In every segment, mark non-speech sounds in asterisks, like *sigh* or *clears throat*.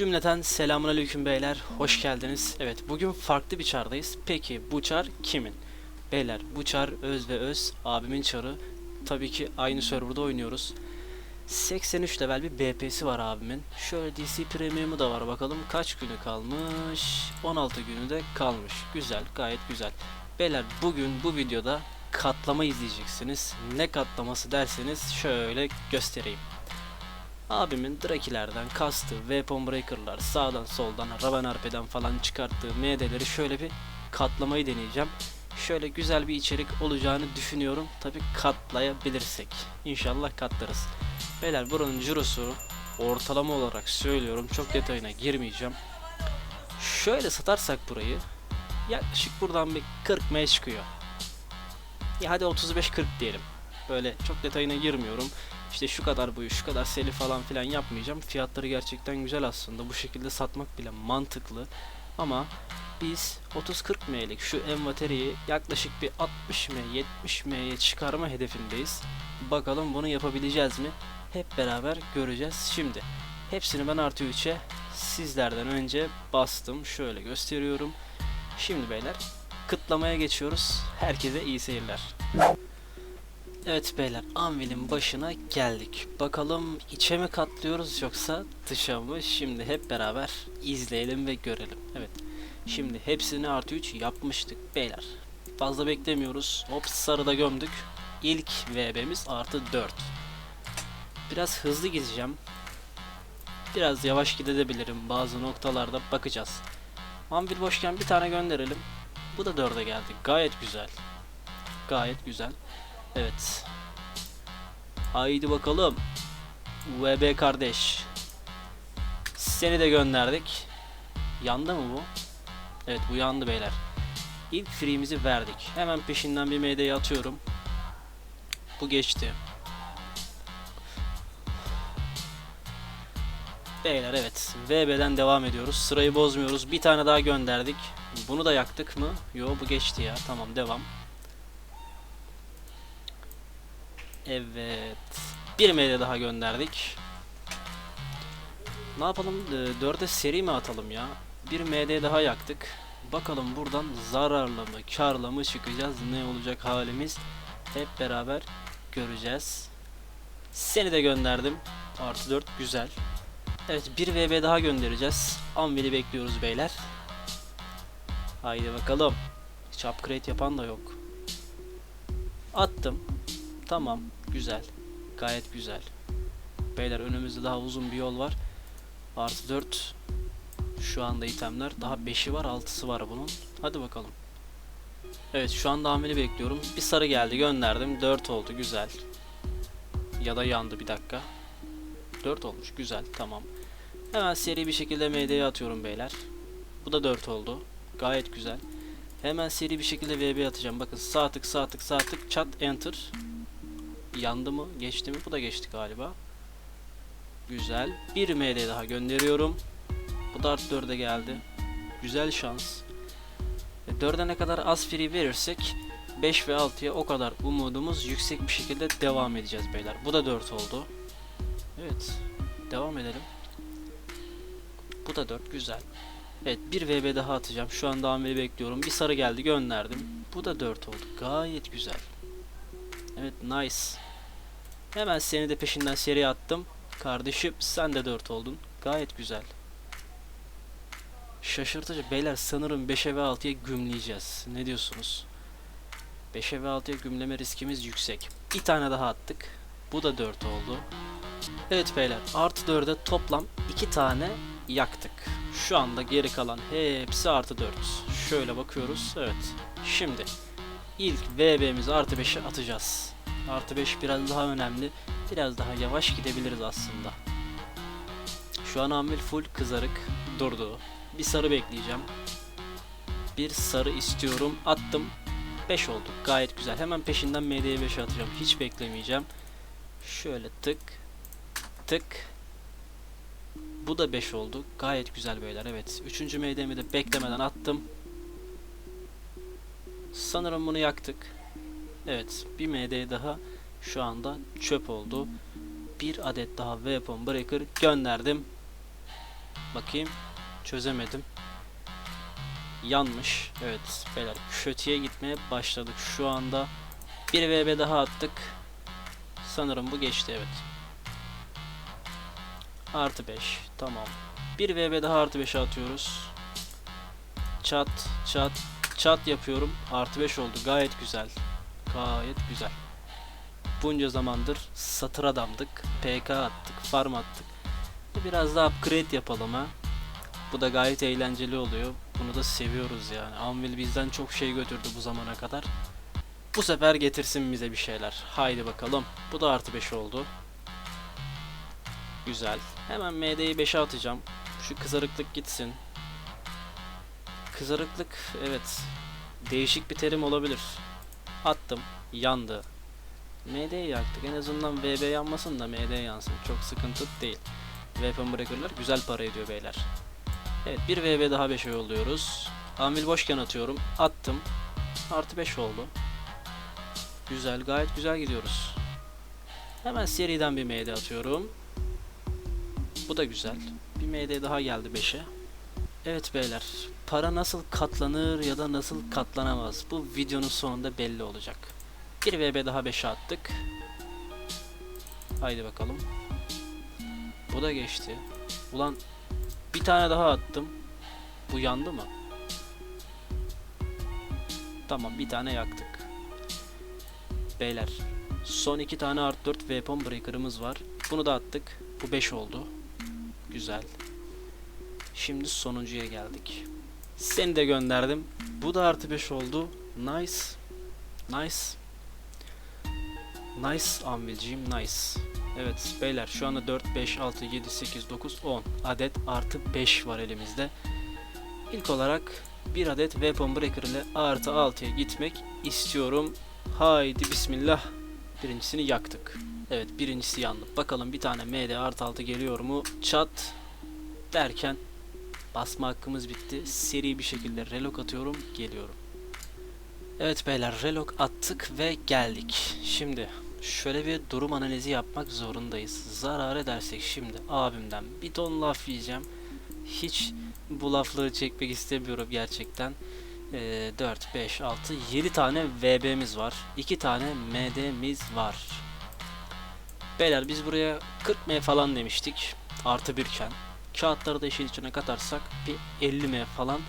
Cümleten selamünaleyküm beyler. Hoş geldiniz. Evet bugün farklı bir çardayız. Peki bu çar kimin? Beyler bu çar öz ve öz abimin çarı. Tabii ki aynı serverda oynuyoruz. 83 level bir BP'si var abimin. Şöyle DC Premium'u da var bakalım kaç günü kalmış? 16 günü de kalmış. Güzel gayet güzel. Beyler bugün bu videoda katlama izleyeceksiniz. Ne katlaması derseniz şöyle göstereyim. Abimin Drakilerden kastığı Weapon Breaker'lar sağdan soldan Raven Arpe'den falan çıkarttığı MD'leri şöyle bir katlamayı deneyeceğim. Şöyle güzel bir içerik olacağını düşünüyorum. Tabi katlayabilirsek. İnşallah katlarız. Beyler buranın cirosu ortalama olarak söylüyorum. Çok detayına girmeyeceğim. Şöyle satarsak burayı yaklaşık buradan bir 40 M çıkıyor. Ya hadi 35-40 diyelim. Böyle çok detayına girmiyorum. İşte şu kadar boyu, şu kadar seli falan filan yapmayacağım. Fiyatları gerçekten güzel aslında. Bu şekilde satmak bile mantıklı. Ama biz 30-40 M'lik şu envateriyi yaklaşık bir 60 M, 70 M'ye çıkarma hedefindeyiz. Bakalım bunu yapabileceğiz mi? Hep beraber göreceğiz. Şimdi hepsini ben artı 3'e sizlerden önce bastım. Şöyle gösteriyorum. Şimdi beyler kıtlamaya geçiyoruz. Herkese iyi seyirler. Evet beyler Anvil'in başına geldik. Bakalım içe mi katlıyoruz yoksa dışa mı? Şimdi hep beraber izleyelim ve görelim. Evet. Şimdi hepsini artı 3 yapmıştık beyler. Fazla beklemiyoruz. Hop sarıda gömdük. İlk VB'miz artı 4. Biraz hızlı gideceğim. Biraz yavaş gidebilirim. Bazı noktalarda bakacağız. Anvil boşken bir tane gönderelim. Bu da 4'e geldi. Gayet güzel. Gayet güzel. Evet. Haydi bakalım. VB kardeş. Seni de gönderdik. Yandı mı bu? Evet bu yandı beyler. İlk free'mizi verdik. Hemen peşinden bir MD'ye atıyorum. Bu geçti. Beyler evet. VB'den devam ediyoruz. Sırayı bozmuyoruz. Bir tane daha gönderdik. Bunu da yaktık mı? Yo bu geçti ya. Tamam devam. Evet. Bir MD daha gönderdik. Ne yapalım? Ee, 4'e seri mi atalım ya? Bir MD daha yaktık. Bakalım buradan zararlı mı, karlı mı çıkacağız? Ne olacak halimiz? Hep beraber göreceğiz. Seni de gönderdim. Artı 4 güzel. Evet bir VB daha göndereceğiz. Anvil'i bekliyoruz beyler. Haydi bakalım. Hiç upgrade yapan da yok. Attım. Tamam, güzel. Gayet güzel. Beyler önümüzde daha uzun bir yol var. Artı 4 şu anda itemler. Daha 5'i var, 6'sı var bunun. Hadi bakalım. Evet şu anda ameli bekliyorum. Bir sarı geldi gönderdim. 4 oldu güzel. Ya da yandı bir dakika. 4 olmuş güzel tamam. Hemen seri bir şekilde MD'ye atıyorum beyler. Bu da 4 oldu. Gayet güzel. Hemen seri bir şekilde VB atacağım. Bakın sağ tık sağ tık sağ tık çat enter. Yandı mı? Geçti mi? Bu da geçti galiba. Güzel. Bir MD daha gönderiyorum. Bu da artı 4'e geldi. Güzel şans. E, 4'e ne kadar az free verirsek 5 ve 6'ya o kadar umudumuz yüksek bir şekilde devam edeceğiz beyler. Bu da 4 oldu. Evet. Devam edelim. Bu da 4 güzel. Evet bir VB daha atacağım. Şu anda ameli bekliyorum. Bir sarı geldi gönderdim. Bu da 4 oldu. Gayet güzel. Evet nice. Hemen seni de peşinden seri attım. Kardeşim sen de 4 oldun. Gayet güzel. Şaşırtıcı. Beyler sanırım 5'e ve 6'ya gümleyeceğiz. Ne diyorsunuz? 5'e ve 6'ya gümleme riskimiz yüksek. Bir tane daha attık. Bu da 4 oldu. Evet beyler artı 4'e toplam 2 tane yaktık. Şu anda geri kalan hepsi artı 4. Şöyle bakıyoruz. Evet. Şimdi ilk VB'mizi artı 5'e atacağız. Artı 5 biraz daha önemli. Biraz daha yavaş gidebiliriz aslında. Şu an Amil full kızarık durdu. Bir sarı bekleyeceğim. Bir sarı istiyorum. Attım. 5 oldu. Gayet güzel. Hemen peşinden MD'ye 5'e atacağım. Hiç beklemeyeceğim. Şöyle tık. Tık. Bu da 5 oldu. Gayet güzel beyler. Evet. Üçüncü MD'mi de beklemeden attım. Sanırım bunu yaktık. Evet. Bir MD daha şu anda çöp oldu. Bir adet daha Weapon Breaker gönderdim. Bakayım. Çözemedim. Yanmış. Evet beyler kötüye gitmeye başladık. Şu anda bir VB daha attık. Sanırım bu geçti evet. Artı 5. Tamam. Bir VB daha artı 5'e atıyoruz. Çat çat çat yapıyorum. Artı 5 oldu. Gayet güzel. Gayet güzel. Bunca zamandır satır adamdık. PK attık. Farm attık. Biraz daha upgrade yapalım ha. Bu da gayet eğlenceli oluyor. Bunu da seviyoruz yani. Anvil bizden çok şey götürdü bu zamana kadar. Bu sefer getirsin bize bir şeyler. Haydi bakalım. Bu da artı 5 oldu. Güzel. Hemen MD'yi 5'e atacağım. Şu kızarıklık gitsin. Kızarıklık evet. Değişik bir terim olabilir. Attım. Yandı. MD'yi yaktık. En azından VB yanmasın da MD yansın. Çok sıkıntı değil. Weapon Breaker'lar güzel para ediyor beyler. Evet bir VB daha 5'e yolluyoruz. Anvil boşken atıyorum. Attım. Artı 5 oldu. Güzel gayet güzel gidiyoruz. Hemen seriden bir MD atıyorum. Bu da güzel. Bir MD daha geldi 5'e. Evet beyler. Para nasıl katlanır ya da nasıl katlanamaz? Bu videonun sonunda belli olacak. Bir VB daha 5'e attık. Haydi bakalım. Bu da geçti. Ulan bir tane daha attım. Bu yandı mı? Tamam bir tane yaktık. Beyler son iki tane art 4 weapon breaker'ımız var. Bunu da attık. Bu 5 oldu. Güzel. Şimdi sonuncuya geldik. Seni de gönderdim. Bu da artı 5 oldu. Nice. Nice. Nice Anvilciğim nice. Evet beyler şu anda 4, 5, 6, 7, 8, 9, 10 adet artı 5 var elimizde. İlk olarak bir adet Weapon Breaker ile artı 6'ya gitmek istiyorum. Haydi bismillah. Birincisini yaktık. Evet birincisi yandı. Bakalım bir tane MD artı 6 geliyor mu? Çat derken basma hakkımız bitti. Seri bir şekilde relok atıyorum. Geliyorum. Evet beyler relok attık ve geldik. Şimdi şöyle bir durum analizi yapmak zorundayız. Zarar edersek şimdi abimden bir ton laf yiyeceğim. Hiç bu lafları çekmek istemiyorum gerçekten. Ee, 4, 5, 6, 7 tane VB'miz var. 2 tane MD'miz var. Beyler biz buraya 40 M falan demiştik. Artı birken. Kağıtları da işin içine katarsak bir 50 M falan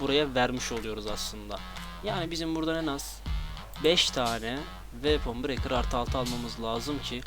buraya vermiş oluyoruz aslında. Yani bizim buradan en az 5 tane Weapon Breaker artı 6 almamız lazım ki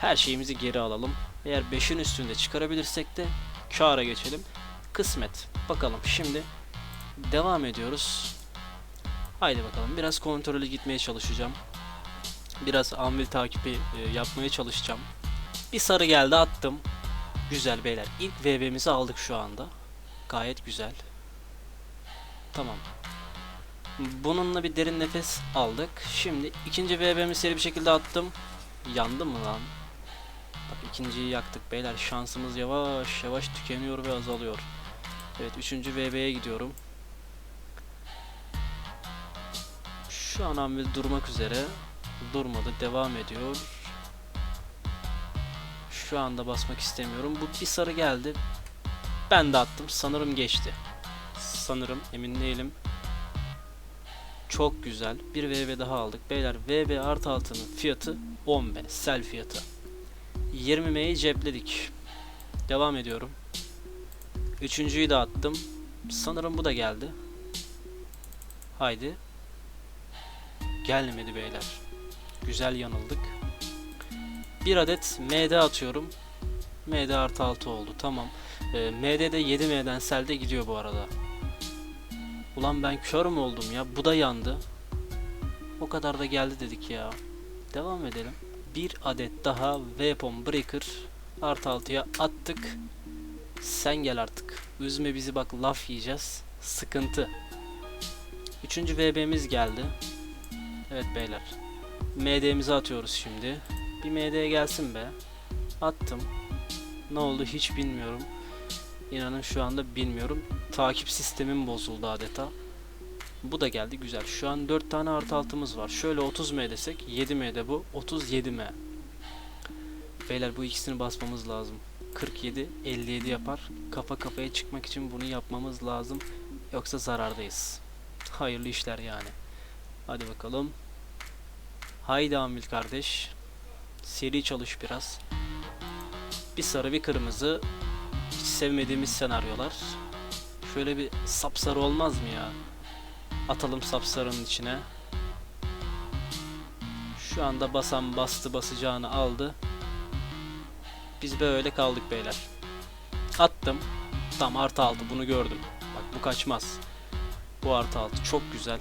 her şeyimizi geri alalım. Eğer 5'in üstünde çıkarabilirsek de kâra geçelim. Kısmet. Bakalım şimdi devam ediyoruz. Haydi bakalım biraz kontrollü gitmeye çalışacağım. Biraz anvil takibi e, yapmaya çalışacağım. Bir sarı geldi attım. Güzel beyler. İlk VB'mizi aldık şu anda. Gayet güzel. Tamam. Bununla bir derin nefes aldık. Şimdi ikinci VB'mi seri bir şekilde attım. Yandı mı lan? Bak ikinciyi yaktık beyler. Şansımız yavaş yavaş tükeniyor ve azalıyor. Evet üçüncü VB'ye gidiyorum. Şu an Anvil durmak üzere. Durmadı. Devam ediyor. Şu anda basmak istemiyorum. Bu bir sarı geldi. Ben de attım. Sanırım geçti. Sanırım. Emin değilim. Çok güzel. Bir VB daha aldık. Beyler VB artı altının fiyatı 10 be. Sel fiyatı. 20 M'yi cepledik. Devam ediyorum. Üçüncüyü de attım. Sanırım bu da geldi. Haydi. Gelmedi beyler. Güzel yanıldık. Bir adet MD atıyorum. MD artı 6 oldu. Tamam. Ee, MD'de 7 M'den selde gidiyor bu arada. Ulan ben kör mü oldum ya? Bu da yandı. O kadar da geldi dedik ya. Devam edelim. Bir adet daha Weapon Breaker artı 6'ya attık. Sen gel artık. Üzme bizi bak laf yiyeceğiz. Sıkıntı. Üçüncü VB'miz geldi. Evet beyler. MD'mizi atıyoruz şimdi. Bir MD gelsin be. Attım. Ne oldu hiç bilmiyorum. İnanın şu anda bilmiyorum. Takip sistemim bozuldu adeta. Bu da geldi güzel. Şu an 4 tane artı altımız var. Şöyle 30 M desek 7 M de bu. 37 M. Beyler bu ikisini basmamız lazım. 47 57 yapar. Kafa kafaya çıkmak için bunu yapmamız lazım. Yoksa zarardayız. Hayırlı işler yani. Hadi bakalım. Haydi Amil kardeş. Seri çalış biraz. Bir sarı bir kırmızı. Hiç sevmediğimiz senaryolar. Şöyle bir sapsarı olmaz mı ya? Atalım sapsarının içine. Şu anda basan bastı basacağını aldı. Biz böyle kaldık beyler. Attım. Tam artı altı bunu gördüm. Bak bu kaçmaz. Bu artı altı çok güzel.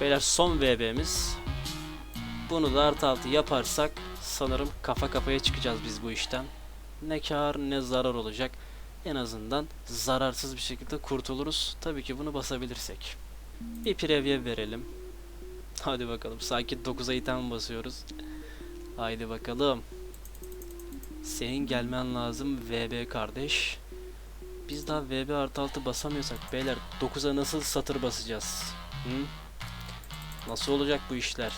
Beyler son VB'miz. Bunu da artı altı yaparsak sanırım kafa kafaya çıkacağız biz bu işten. Ne kar ne zarar olacak. En azından zararsız bir şekilde kurtuluruz. Tabii ki bunu basabilirsek. Bir preview verelim. Hadi bakalım. Sanki 9'a item basıyoruz. Haydi bakalım. Senin gelmen lazım VB kardeş. Biz daha VB artı 6 basamıyorsak beyler 9'a nasıl satır basacağız? Hı? Nasıl olacak bu işler?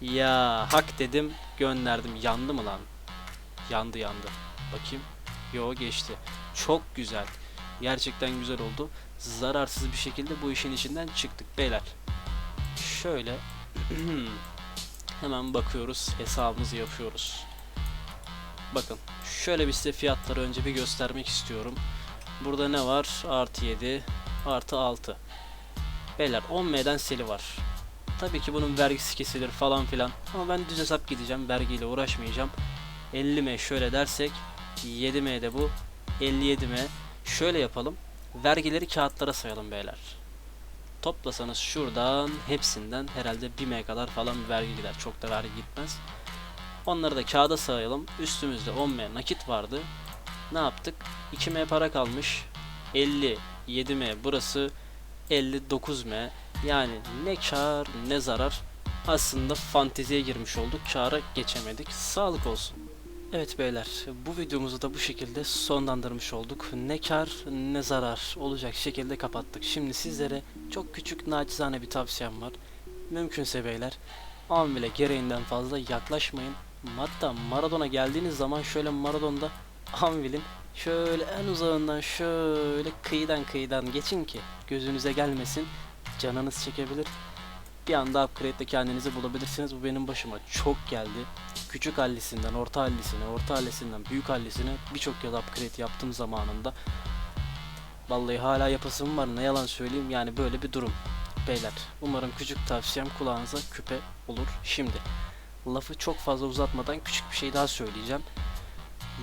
Ya hak dedim gönderdim. Yandı mı lan? Yandı yandı. Bakayım. Yo geçti. Çok güzel. Gerçekten güzel oldu. Zararsız bir şekilde bu işin içinden çıktık beyler. Şöyle *clears throat* hemen bakıyoruz. Hesabımızı yapıyoruz. Bakın şöyle bir size fiyatları önce bir göstermek istiyorum. Burada ne var? Artı 7, artı 6. Beyler 10M'den seli var. Tabii ki bunun vergisi kesilir falan filan. Ama ben düz hesap gideceğim. Vergiyle uğraşmayacağım. 50M şöyle dersek 7M'de bu. 57M. Şöyle yapalım. Vergileri kağıtlara sayalım beyler. Toplasanız şuradan hepsinden herhalde 1M kadar falan vergi gider. Çok da vergi gitmez. Onları da kağıda sayalım. Üstümüzde 10M nakit vardı. Ne yaptık? 2M para kalmış. 50, 7M burası 59M. Yani ne kar ne zarar. Aslında fanteziye girmiş olduk. Kâra geçemedik. Sağlık olsun. Evet beyler, bu videomuzu da bu şekilde sonlandırmış olduk. Ne kar ne zarar olacak şekilde kapattık. Şimdi sizlere çok küçük nacizane bir tavsiyem var. Mümkünse beyler, an bile gereğinden fazla yaklaşmayın. Hatta Maradona geldiğiniz zaman şöyle Maradon'da Anvil'in şöyle en uzağından şöyle kıyıdan kıyıdan geçin ki gözünüze gelmesin. Canınız çekebilir. Bir anda upgrade'de kendinizi bulabilirsiniz. Bu benim başıma çok geldi. Küçük hallisinden orta hallisine, orta hallisinden büyük hallisine birçok yıl upgrade yaptım zamanında. Vallahi hala yapasım var ne yalan söyleyeyim yani böyle bir durum. Beyler umarım küçük tavsiyem kulağınıza küpe olur. Şimdi lafı çok fazla uzatmadan küçük bir şey daha söyleyeceğim.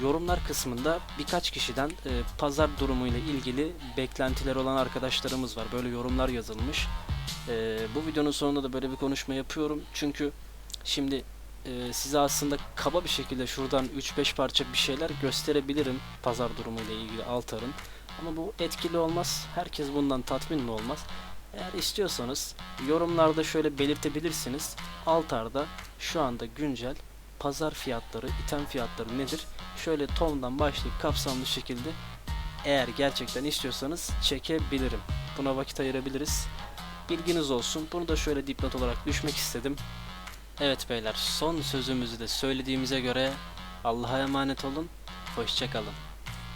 Yorumlar kısmında birkaç kişiden e, pazar durumuyla ilgili beklentiler olan arkadaşlarımız var. Böyle yorumlar yazılmış. E, bu videonun sonunda da böyle bir konuşma yapıyorum. Çünkü şimdi e, size aslında kaba bir şekilde şuradan 3-5 parça bir şeyler gösterebilirim pazar durumuyla ilgili Altar'ın. Ama bu etkili olmaz. Herkes bundan tatmin olmaz. Eğer istiyorsanız yorumlarda şöyle belirtebilirsiniz. Altar'da şu anda güncel pazar fiyatları, item fiyatları nedir? Şöyle tondan başlayıp kapsamlı şekilde eğer gerçekten istiyorsanız çekebilirim. Buna vakit ayırabiliriz. Bilginiz olsun. Bunu da şöyle dipnot olarak düşmek istedim. Evet beyler son sözümüzü de söylediğimize göre Allah'a emanet olun. Hoşçakalın.